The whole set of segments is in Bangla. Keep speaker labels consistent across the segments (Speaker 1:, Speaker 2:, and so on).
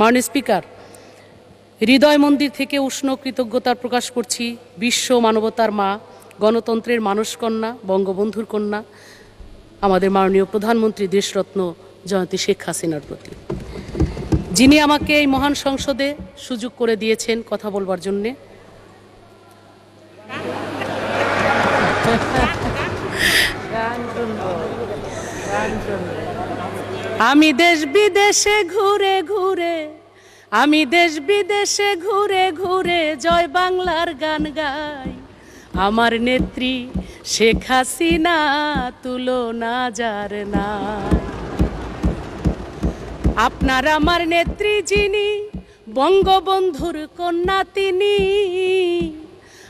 Speaker 1: মাননীয় স্পিকার, হৃদয় মন্দির থেকে উষ্ণ কৃতজ্ঞতার প্রকাশ করছি বিশ্ব মানবতার মা, গণতন্ত্রের মানসকন্যা বঙ্গবন্ধুর কন্যা, আমাদের মাননীয় প্রধানমন্ত্রী দেশরত্ন জয়ন্তী শেখ হাসিনার প্রতি। যিনি আমাকে এই মহান সংসদে সুযোগ করে দিয়েছেন কথা বলবার জন্যে। আমি দেশ বিদেশে ঘুরে ঘুরে, আমি দেশ বিদেশে ঘুরে ঘুরে জয় বাংলার গান গাই। আমার নেত্রী শেখ হাসিনা তুলনা যার নাই। আপনার আমার নেত্রী যিনি, বঙ্গবন্ধুর কন্যা তিনি।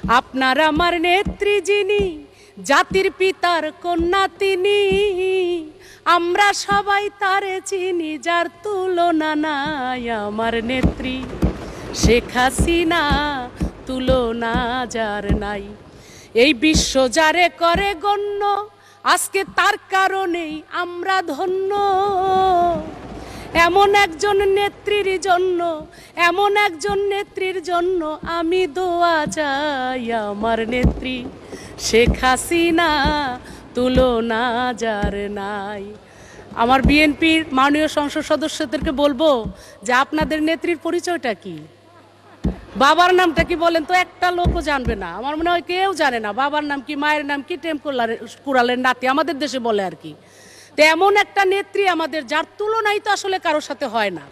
Speaker 1: আপনার আমার নেত্রী যিনি, জাতির পিতার কন্যা তিনি। আমরা সবাই তারে চিনি, যার তুলনা নাই আমার নেত্রী। শেখ হাসিনা তুলনা যার নাই। এই বিশ্ব যারে করে গণ্য, আজকে তার কারণেই আমরা ধন্য। এমন একজন নেত্রীর জন্য, এমন একজন নেত্রীর জন্য আমি দোয়া চাই আমার নেত্রী। শেখ হাসিনা তুলনা যার নাই। আমার বিএনপির মাননীয় সংসদ সদস্যদেরকে বলব যে আপনাদের নেত্রীর পরিচয়টা কি? বাবার নামটা কি বলেন তো একটা লোকও জানবে না। আমার মনে হয় কেউ জানে না। বাবার নাম কি, মায়ের নাম কি, টেম কুড়ালের নাতি আমাদের দেশে বলে আর কি। তো এমন একটা নেত্রী আমাদের, যার তুলনাই তো আসলে কারোর সাথে হয় না।